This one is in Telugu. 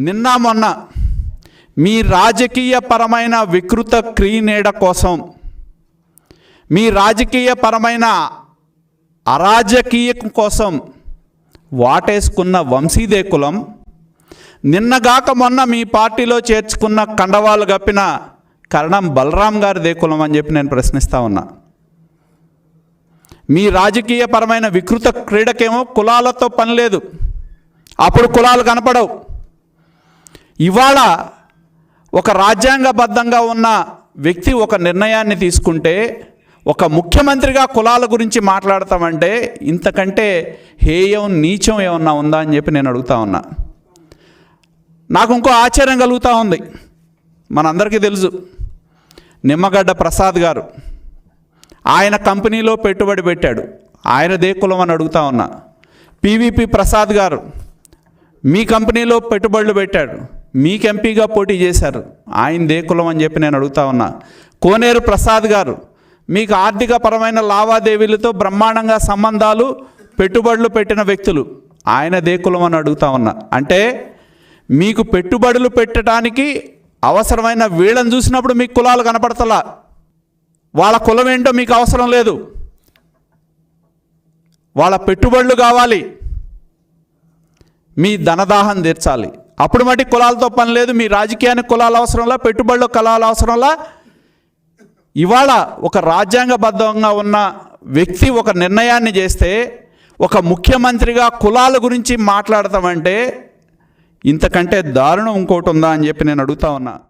నిన్న మొన్న మీ రాజకీయపరమైన వికృత క్రీనీడ కోసం మీ రాజకీయపరమైన అరాజకీయం అరాజకీయ కోసం వాటేసుకున్న వంశీదే కులం నిన్నగాక మొన్న మీ పార్టీలో చేర్చుకున్న కండవాలు గప్పిన కరణం బలరాం గారి కులం అని చెప్పి నేను ప్రశ్నిస్తా ఉన్నా. మీ రాజకీయపరమైన వికృత క్రీడకేమో కులాలతో పని లేదు. అప్పుడు కులాలు కనపడవు. ఇవాళ ఒక రాజ్యాంగబద్ధంగా ఉన్న వ్యక్తి ఒక నిర్ణయాన్ని తీసుకుంటే ఒక ముఖ్యమంత్రిగా కులాల గురించి మాట్లాడతామంటే ఇంతకంటే హేయం నీచం ఏమన్నా ఉందా అని చెప్పి నేను అడుగుతా ఉన్నా. నాకు ఇంకో ఆశ్చర్యం కలుగుతూ ఉంది. మనందరికీ తెలుసు. నిమ్మగడ్డ ప్రసాద్ గారు ఆయన కంపెనీలో పెట్టుబడి పెట్టాడు. ఆయన దే కులం అని అడుగుతా ఉన్నా. పివిపి ప్రసాద్ గారు మీ కంపెనీలో పెట్టుబడులు పెట్టాడు. మీకు ఎంపీగా పోటీ చేశారు. ఆయన దే కులం అని చెప్పి నేను అడుగుతా ఉన్నా. కోనేరు ప్రసాద్ గారు మీకు ఆర్థిక పరమైన లావాదేవీలతో బ్రహ్మాండంగా సంబంధాలు పెట్టుబడులు పెట్టిన వ్యక్తులు. ఆయన దే కులం అని అడుగుతా ఉన్నా. అంటే మీకు పెట్టుబడులు పెట్టడానికి అవసరమైన వీళ్ళని చూసినప్పుడు మీకు కులాలు కనపడతలా? వాళ్ళ కులం ఏంటో మీకు అవసరం లేదు. వాళ్ళ పెట్టుబడులు కావాలి. మీ ధనదాహం తీర్చాలి. అప్పుడు మట్టి కులాలతో పని లేదు మీ రాజకీయానికి కులాల అవసరంలా పెట్టుబడులు కులాల అవసరంలా. ఇవాళ ఒక రాజ్యాంగబద్ధంగా ఉన్న వ్యక్తి ఒక నిర్ణయాన్ని చేస్తే ఒక ముఖ్యమంత్రిగా కులాల గురించి మాట్లాడతామంటే ఇంతకంటే దారుణం ఇంకోటి ఉందా అని చెప్పి నేను అడుగుతా ఉన్నా.